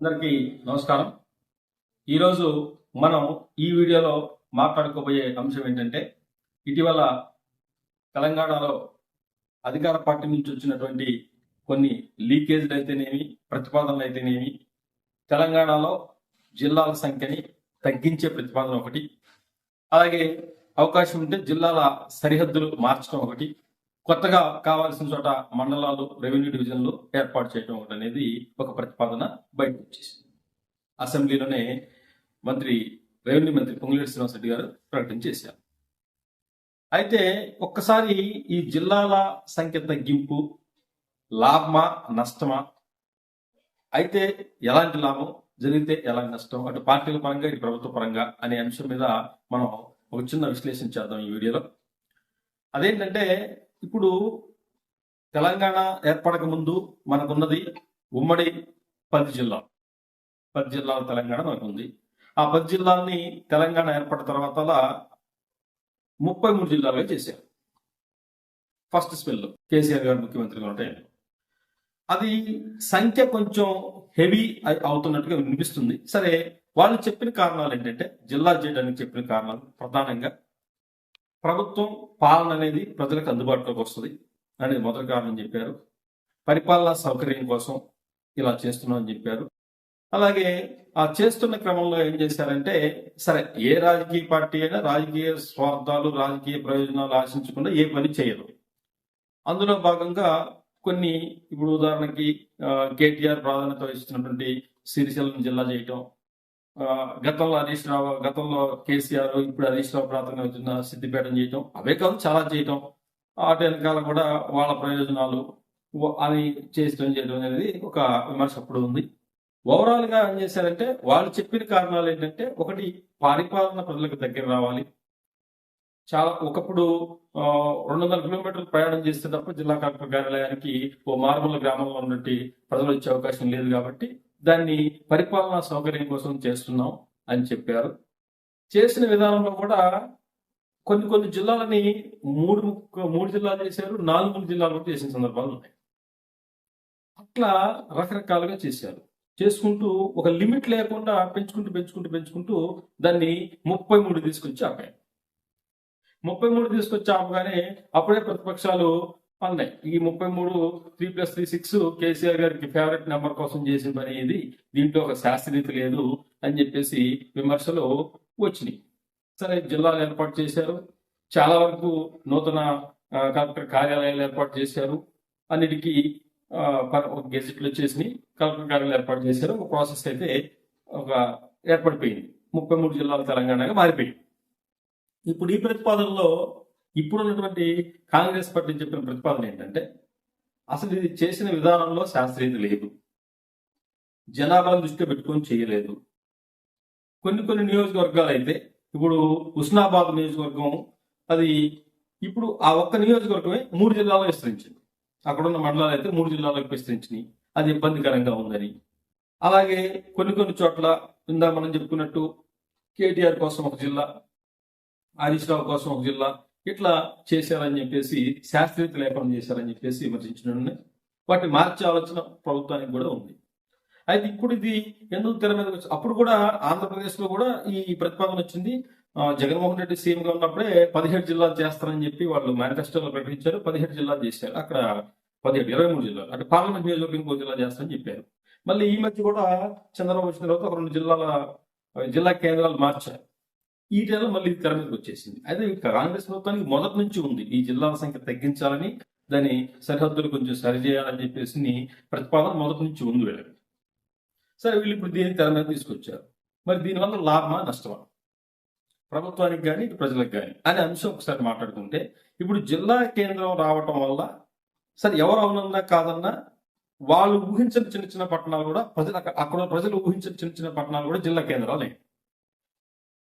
అందరికీ నమస్కారం. ఈరోజు మనం ఈ వీడియోలో మాట్లాడుకోబోయే అంశం ఏంటంటే ఇటీవల తెలంగాణలో అధికార పార్టీ నుంచి వచ్చినటువంటి కొన్ని లీకేజ్లు అయితేనేమి ప్రతిపాదనలు అయితేనేమి తెలంగాణలో జిల్లాల సంఖ్యని తగ్గించే ప్రతిపాదన ఒకటి. అలాగే అవకాశం ఉంటే జిల్లాల సరిహద్దులు మార్చడం ఒకటి. కొత్తగా కావాల్సిన చోట మండలాలు రెవెన్యూ డివిజన్లు ఏర్పాటు చేయడం ఒకటి అనేది ఒక ప్రతిపాదన బయటకు వచ్చేసింది. అసెంబ్లీలోనే మంత్రి రెవెన్యూ మంత్రి పొంగులేటి శ్రీనివాసరెడ్డి గారు ప్రకటన చేశారు. అయితే ఒక్కసారి ఈ జిల్లాల సంఖ్య తగ్గింపు లాభమా నష్టమా? అయితే ఎలాంటి లాభం? జరిగితే ఎలాంటి నష్టం? అటు పార్టీల పరంగా ఇటు ప్రభుత్వ పరంగా అనే అంశం మీద మనం ఒక చిన్న విశ్లేషణ చేద్దాం ఈ వీడియోలో. అదేంటంటే ఇప్పుడు తెలంగాణ ఏర్పడక ముందు మనకున్నది ఉమ్మడి పది జిల్లా పది జిల్లాల తెలంగాణ మనకుంది. ఆ పది జిల్లాల్ని తెలంగాణ ఏర్పడిన తర్వాత ముప్పై మూడు జిల్లాలుగా చేశారు. ఫస్ట్ స్పెల్ కేసీఆర్ గారు ముఖ్యమంత్రిగా ఉంటాయి అది సంఖ్య కొంచెం హెవీ అవుతున్నట్టుగా వినిపిస్తుంది. సరే వాళ్ళు చెప్పిన కారణాలు ఏంటంటే జిల్లా చేయడానికి చెప్పిన కారణాలు ప్రధానంగా ప్రభుత్వం పాలన అనేది ప్రజలకు అందుబాటులోకి వస్తుంది అనేది మొదటి కారణం చెప్పారు. పరిపాలనా సౌకర్యం కోసం ఇలా చేస్తున్నామని చెప్పారు. అలాగే ఆ చేస్తున్న క్రమంలో ఏం చేశారంటే సరే ఏ రాజకీయ పార్టీ అయినా రాజకీయ స్వార్థాలు రాజకీయ ప్రయోజనాలు ఆశించకుండా ఏ పని చేయదు. అందులో భాగంగా కొన్ని ఇప్పుడు ఉదాహరణకి కేటీఆర్ ప్రాధాన్యత వహిస్తున్నటువంటి సిరిసిల్లను జిల్లా చేయటం గతంలో హరీష్ రావు గతంలో కేసీఆర్ ఇప్పుడు హరీష్ రావు ప్రాధాన్యత వచ్చిన సిద్దిపేట చేయటం అవే కాదు చాలా చేయటం. ఆట వెనకాల కూడా వాళ్ళ ప్రయోజనాలు అని చేసడం చేయడం అనేది ఒక విమర్శ అప్పుడు ఉంది. ఓవరాల్గా ఏం చేశారంటే వాళ్ళు చెప్పిన కారణాలు ఏంటంటే ఒకటి పరిపాలన ప్రజలకు దగ్గర రావాలి. చాలా ఒకప్పుడు రెండు వందల కిలోమీటర్లు ప్రయాణం చేస్తే తప్ప జిల్లా కలెక్టర్ కార్యాలయానికి ఓ మారుమూల గ్రామంలో ఉన్నట్టు ప్రజలు వచ్చే అవకాశం లేదు కాబట్టి దాన్ని పరిపాలనా సౌకర్యం కోసం చేస్తున్నాం అని చెప్పారు. చేసిన విధానంలో కూడా కొన్ని కొన్ని జిల్లాలని మూడు ముక్క- మూడు జిల్లాలు చేశారు నాలుగు మూడు జిల్లాలు కూడా చేసిన సందర్భాలు ఉన్నాయి. అట్లా రకరకాలుగా చేశారు. చేసుకుంటూ ఒక లిమిట్ లేకుండా పెంచుకుంటూ పెంచుకుంటూ పెంచుకుంటూ దాన్ని ముప్పై మూడు తీసుకొచ్చి ఆపాయి ముప్పై మూడు తీసుకొచ్చి ఆపగానే అప్పుడే ప్రతిపక్షాలు అన్నాయి ఈ ముప్పై మూడు three plus three six KCR గారికి ఫేవరెట్ నెంబర్ కోసం చేసిన పని ఇది. దీంట్లో ఒక శాస్త్రీయత లేదు అని చెప్పేసి విమర్శలు వచ్చినాయి. సరే జిల్లాలు ఏర్పాటు చేశారు. చాలా వరకు నూతన కలెక్టర్ కార్యాలయాలు ఏర్పాటు చేశారు. అన్నిటికీ ఒక గెజెట్లు వచ్చేసినాయి. కలెక్టర్ కార్యాలయాలు ఏర్పాటు చేశారు. ఒక ప్రాసెస్ అయితే ఒక ఏర్పడిపోయింది. ముప్పై మూడు జిల్లాల తెలంగాణగా మారిపోయింది. ఇప్పుడు ఈ ప్రతిపాదనలో ఇప్పుడున్నటువంటి కాంగ్రెస్ పార్టీ చెప్పిన ప్రతిపాదన ఏంటంటే అసలు ఇది చేసిన విధానంలో శాస్త్రీయత లేదు. జనాభాను దృష్టిలో పెట్టుకొని చేయలేదు. కొన్ని కొన్ని నియోజకవర్గాలు అయితే ఇప్పుడు హుస్నాబాద్ నియోజకవర్గం అది ఇప్పుడు ఆ ఒక్క నియోజకవర్గమే మూడు జిల్లాలో విస్తరించింది. అక్కడ ఉన్న మండలాలు అయితే మూడు జిల్లాలకు విస్తరించినాయి. అది ఇబ్బందికరంగా ఉందని. అలాగే కొన్ని కొన్ని చోట్ల ఇందా మనం చెప్పుకున్నట్టు కేటీఆర్ కోసం ఒక జిల్లా హరీష్ రావు కోసం ఒక జిల్లా ఇట్లా చేశారని చెప్పేసి శాస్త్రీయత లేకుండా చేశారని చెప్పేసి విమర్శించడం వాటిని మార్చే ఆలోచన ప్రభుత్వానికి కూడా ఉంది. అయితే ఇప్పుడు ఇది ఎందుకు తెర మీద వచ్చి అప్పుడు కూడా ఆంధ్రప్రదేశ్లో కూడా ఈ ప్రతిపాదన వచ్చింది. ఆ, జగన్మోహన్ రెడ్డి సీఎంగా ఉన్నప్పుడే పదిహేడు జిల్లాలు చేస్తారని చెప్పి వాళ్ళు మేనిఫెస్టోలో ప్రకటించారు. పదిహేడు జిల్లాలు చేశారు. అక్కడ పదిహేడు ఇరవై మూడు జిల్లాలు. అంటే పార్లమెంట్ నియోజకవర్గం ఇంకో జిల్లా చేస్తారని చెప్పారు. మళ్ళీ ఈ మధ్య కూడా చంద్రబాబు వచ్చిన తర్వాత ఒక రెండు జిల్లాల జిల్లా కేంద్రాలు మార్చారు. ఈ టైంలో మళ్ళీ తెర మీదకి వచ్చేసింది. అయితే కాంగ్రెస్ ప్రభుత్వానికి మొదటి నుంచి ఉంది. ఈ జిల్లాల సంఖ్య తగ్గించాలని దాని సరిహద్దులు కొంచెం సరిచేయాలని చెప్పేసి ప్రతిపాదన మొదటి నుంచి ఉంది వీళ్ళకి. సరే వీళ్ళు ఇప్పుడు దీన్ని తెర మీద తీసుకొచ్చారు. మరి దీనివల్ల లాభమా నష్టమా? ప్రభుత్వానికి కానీ ఇటు ప్రజలకు కానీ అనే అంశం ఒకసారి మాట్లాడుకుంటే ఇప్పుడు జిల్లా కేంద్రం రావటం వల్ల సరే ఎవరు అవునన్నా కాదన్నా వాళ్ళు ఊహించని చిన్న చిన్న పట్టణాలు కూడా ప్రజలు అక్కడ అక్కడ ప్రజలు ఊహించని చిన్న చిన్న పట్టణాలు కూడా జిల్లా కేంద్రాలే.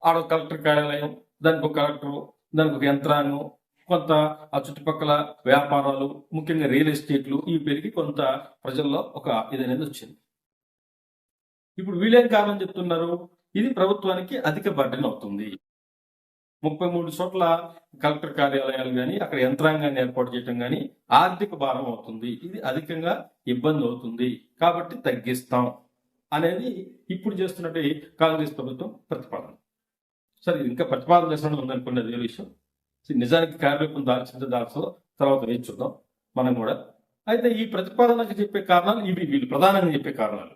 ఆడ ఒక కలెక్టర్ కార్యాలయం దానికి ఒక కలెక్టర్ దానికి ఒక యంత్రాంగం కొంత ఆ చుట్టుపక్కల వ్యాపారాలు ముఖ్యంగా రియల్ ఎస్టేట్లు ఇవి పెరిగి కొంత ప్రజల్లో ఒక ఇది అనేది వచ్చింది. ఇప్పుడు వీళ్ళేం కారణం చెప్తున్నారు? ఇది ప్రభుత్వానికి అధిక బర్డెన్ అవుతుంది. ముప్పై మూడు చోట్ల కలెక్టర్ కార్యాలయాలు కానీ అక్కడ యంత్రాంగాన్ని ఏర్పాటు చేయడం కానీ ఆర్థిక భారం అవుతుంది. ఇది అధికంగా ఇబ్బంది అవుతుంది. కాబట్టి తగ్గిస్తాం అనేది ఇప్పుడు చేస్తున్నట్టు కాంగ్రెస్ ప్రభుత్వం ప్రతిపాదన. సరే ఇంకా ప్రతిపాదన చేసిన ఉందనుకున్నది వేరే విషయం. నిజానికి కార్యరూపం దాల్చిందో దాల్చో తర్వాత వేచి మనం కూడా. అయితే ఈ ప్రతిపాదనకు చెప్పే కారణాలు ఇవి వీళ్ళు ప్రధానంగా చెప్పే కారణాలు.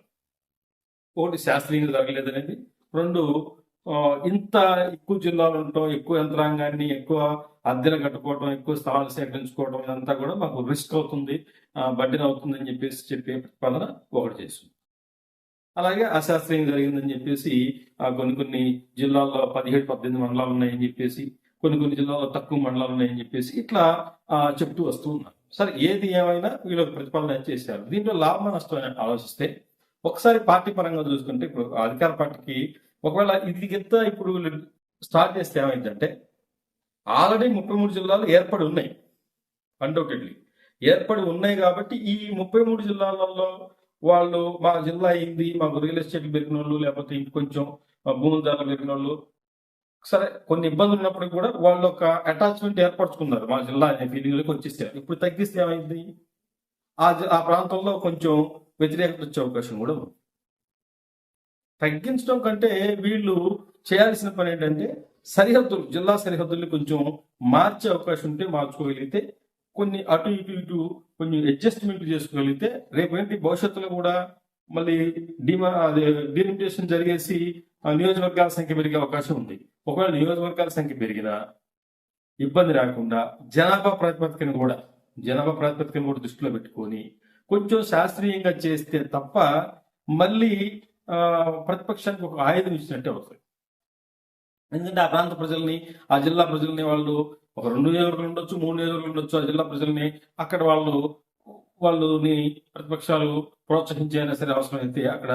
ఒకటి శాస్త్రీయంగా జరగలేదనేది. రెండు ఇంత ఎక్కువ జిల్లాలు ఉండటం ఎక్కువ యంత్రాంగాన్ని ఎక్కువ అద్దెలు కట్టుకోవడం ఎక్కువ స్థలాలు సేకరించుకోవడం ఇదంతా కూడా మాకు రిస్క్ అవుతుంది బడ్డెన్ అవుతుంది అని చెప్పేసి చెప్పే ప్రతిపాదన ఒకటి చేస్తుంది అలాగే అశాస్త్రీయం జరిగిందని చెప్పేసి ఆ, కొన్ని కొన్ని జిల్లాల్లో పదిహేడు పద్దెనిమిది మండలాలు ఉన్నాయని చెప్పేసి కొన్ని కొన్ని జిల్లాల్లో తక్కువ మండలాలు ఉన్నాయని చెప్పేసి ఇట్లా ఆ, చెప్తూ వస్తూ ఉన్నారు. సరే ఏది ఏమైనా వీళ్ళకి ప్రతిపాదన చేశారు. దీంట్లో లాభ నష్టం అని ఆలోచిస్తే ఒకసారి పార్టీ పరంగా చూసుకుంటే ఇప్పుడు అధికార పార్టీకి ఒకవేళ ఇది కింద ఇప్పుడు స్టార్ట్ చేస్తే ఏమైందంటే ఆల్రెడీ ముప్పై మూడు జిల్లాలు ఏర్పడి ఉన్నాయి. అన్డౌటెడ్లీ ఏర్పడి ఉన్నాయి కాబట్టి ఈ ముప్పై మూడు జిల్లాలలో వాళ్ళు మా జిల్లా అయింది మాకు రియల్ ఎస్టేట్ పెరిగిన వాళ్ళు లేకపోతే ఇంకొంచెం భూముల ధరలు పెరిగిన వాళ్ళు సరే కొన్ని ఇబ్బందులు ఉన్నప్పుడు కూడా వాళ్ళు ఒక అటాచ్మెంట్ ఏర్పరచుకున్నారు మా జిల్లా అనే ఫీలింగ్లోకి వచ్చేసారు. ఇప్పుడు తగ్గిస్తే ఏమైంది? ఆ జి- ఆ ప్రాంతంలో కొంచెం వ్యతిరేకత వచ్చే అవకాశం కూడా ఉంది. తగ్గించడం కంటే వీళ్ళు చేయాల్సిన పని ఏంటంటే సరిహద్దులు జిల్లా సరిహద్దుల్ని కొంచెం మార్చే అవకాశం ఉంటే మార్చుకోగలిగితే కొన్ని అటు ఇటు ఇటు కొన్ని అడ్జస్ట్మెంట్ చేసుకోగలిగితే రేపు ఏంటి? భవిష్యత్తులో కూడా మళ్ళీ డిమా అదే డిలిమిటేషన్ జరిగేసి ఆ నియోజకవర్గాల సంఖ్య పెరిగే అవకాశం ఉంది. ఒకవేళ నియోజకవర్గాల సంఖ్య పెరిగినా ఇబ్బంది రాకుండా జనాభా ప్రాతిపదికను కూడా జనాభా ప్రాతిపదికను కూడా దృష్టిలో పెట్టుకొని కొంచెం శాస్త్రీయంగా చేస్తే తప్ప మళ్ళీ ఆ, ప్రతిపక్షానికి ఒక ఆయుధం ఇచ్చినట్టే అవుతుంది. ఎందుకంటే ఆ ప్రాంత ప్రజల్ని ఆ జిల్లా ప్రజల్ని వాళ్ళు ఒక రెండు నియోజకవర్గాలు ఉండొచ్చు మూడు నియోజకవర్గాలు ఉండొచ్చు ఆ జిల్లా ప్రజల్ని అక్కడ వాళ్ళు వాళ్ళని ప్రతిపక్షాలు ప్రోత్సహించైనా సరే అవసరమైతే అక్కడ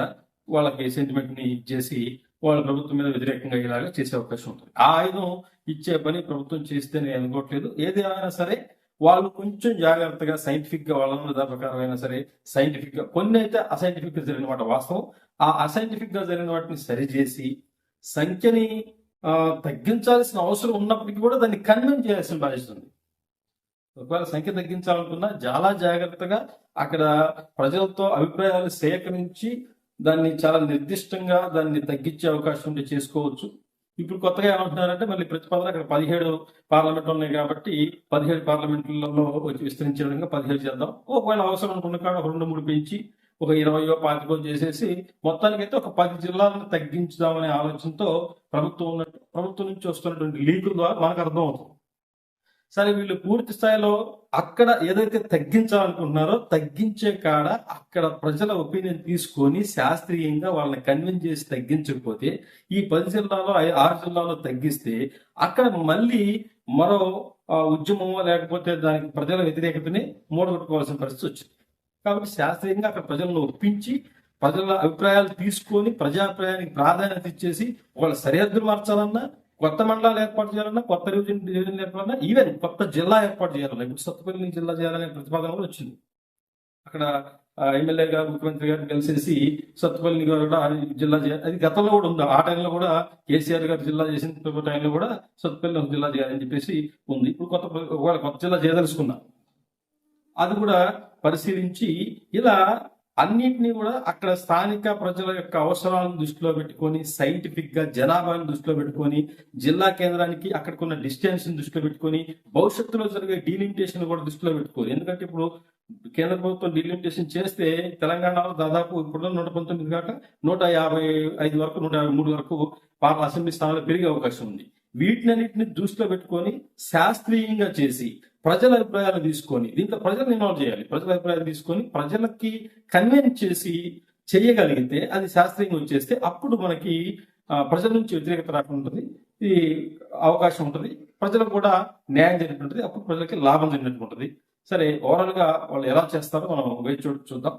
వాళ్ళకి సెంటిమెంట్ని ఇచ్చేసి వాళ్ళ ప్రభుత్వం మీద వ్యతిరేకంగా ఇలాగా చేసే అవకాశం ఉంటుంది. ఆ ఆయుధం ఇచ్చే పని ప్రభుత్వం చేస్తే నేను అనుకోవట్లేదు. ఏది అయినా సరే వాళ్ళు కొంచెం జాగ్రత్తగా సైంటిఫిక్గా వాళ్ళ మీద ప్రకారం అయినా సరే సైంటిఫిక్గా కొన్ని అయితే అసైంటిఫిక్గా జరిగిన మాట వాస్తవం. ఆ అసైంటిఫిక్గా జరిగిన వాటిని సరిచేసి సంఖ్యని తగ్గించాల్సిన అవసరం ఉన్నప్పటికీ కూడా దాన్ని కన్వెన్స్ చేయాల్సిన బాధ్యత ఉంది. ఒకవేళ సంఖ్య తగ్గించాలనుకున్నా చాలా జాగ్రత్తగా అక్కడ ప్రజలతో అభిప్రాయాలు సేకరించి దాన్ని చాలా నిర్దిష్టంగా దాన్ని తగ్గించే అవకాశం ఉంటే చేసుకోవచ్చు. ఇప్పుడు కొత్తగా ఏమంటున్నారంటే మళ్ళీ ప్రతిపాదన అక్కడ పదిహేడు పార్లమెంట్ ఉన్నాయి కాబట్టి పదిహేడు పార్లమెంట్లలో విస్తరించే విధంగా పదిహేడు చేద్దాం. ఒకవేళ అవసరం అనుకున్న కాడ ఒక రెండు మూడు పెంచి ఒక ఇరవయో పాతికో చేసేసి మొత్తానికైతే ఒక పది జిల్లాలను తగ్గించుదామనే ఆలోచనతో ప్రభుత్వం ఉన్నట్టు ప్రభుత్వం నుంచి వస్తున్నటువంటి లీకుల ద్వారా మనకు అర్థం అవుతుంది సరే వీళ్ళు పూర్తి స్థాయిలో అక్కడ ఏదైతే తగ్గించాలనుకుంటున్నారో తగ్గించే కాడ అక్కడ ప్రజల ఒపీనియన్ తీసుకొని శాస్త్రీయంగా వాళ్ళని కన్విన్స్ చేసి తగ్గించకపోతే ఈ పది జిల్లాలో ఆరు జిల్లాలో తగ్గిస్తే అక్కడ మళ్ళీ మరో ఉద్యమం లేకపోతే దానికి ప్రజల వ్యతిరేకతని మూడగొట్టుకోవాల్సిన పరిస్థితి వచ్చింది. కాబట్టి శాస్త్రీయంగా అక్కడ ప్రజలను ఒప్పించి ప్రజల అభిప్రాయాలు తీసుకొని ప్రజాభిప్రాయానికి ప్రాధాన్యత ఇచ్చేసి వాళ్ళ సరిహద్దులు మార్చాలన్నా కొత్త మండలాలు ఏర్పాటు చేయాలన్నా కొత్త డివిజన్ డివిజన్ ఏర్పాలన్నా ఈవెన్ కొత్త జిల్లా ఏర్పాటు చేయాలన్నా ఇప్పుడు సత్తుపల్లి జిల్లా చేయాలనే ప్రతిపాదన కూడా వచ్చింది. అక్కడ ఎమ్మెల్యే గారు ముఖ్యమంత్రి గారు కలిసేసి సత్తుపల్లి గారు కూడా జిల్లా చేయాలి అది గతంలో కూడా ఉంది. ఆ టైంలో కూడా కేసీఆర్ గారు జిల్లా చేసిన టైంలో కూడా సత్తుపల్లి జిల్లా చేయాలని చెప్పేసి ఉంది. ఇప్పుడు కొత్త ఒకవేళ కొత్త జిల్లా చేయదలుచుకున్నా అది కూడా పరిశీలించి ఇలా అన్నింటినీ కూడా అక్కడ స్థానిక ప్రజల యొక్క అవసరాలను దృష్టిలో పెట్టుకొని సైంటిఫిక్గా జనాభాను దృష్టిలో పెట్టుకొని జిల్లా కేంద్రానికి అక్కడికున్న డిస్టెన్స్ దృష్టిలో పెట్టుకొని భవిష్యత్తులో జరిగే డీలిమిటేషన్ కూడా దృష్టిలో పెట్టుకోవాలి ఎందుకంటే ఇప్పుడు కేంద్ర ప్రభుత్వం డీలిమిటేషన్ చేస్తే తెలంగాణలో దాదాపు ఇప్పుడు నూట పంతొమ్మిది కాక నూట యాభై ఐదు వరకు నూట యాభై మూడు వరకు పార్ల అసెంబ్లీ స్థానాలు పెరిగే అవకాశం ఉంది. వీటినన్నింటిని దృష్టిలో పెట్టుకొని శాస్త్రీయంగా చేసి ప్రజల అభిప్రాయాలు తీసుకొని దీంట్లో ప్రజలను ఇన్వాల్వ్ చేయాలి. ప్రజల అభిప్రాయాలు తీసుకొని ప్రజలకి కన్విన్స్ చేసి చేయగలిగితే అది శాస్త్రీయంగా వచ్చేస్తే అప్పుడు మనకి ప్రజల నుంచి వ్యతిరేకత రాకుండా ఉంటుంది. ఈ అవకాశం ఉంటుంది. ప్రజలకు కూడా న్యాయం జరిగినట్టు ఉంటుంది అప్పుడు ప్రజలకి లాభం జరిగినట్టు ఉంటుంది. సరే ఓవరాల్గా వాళ్ళు ఎలా చేస్తారో మనం వేచి చూద్దాం.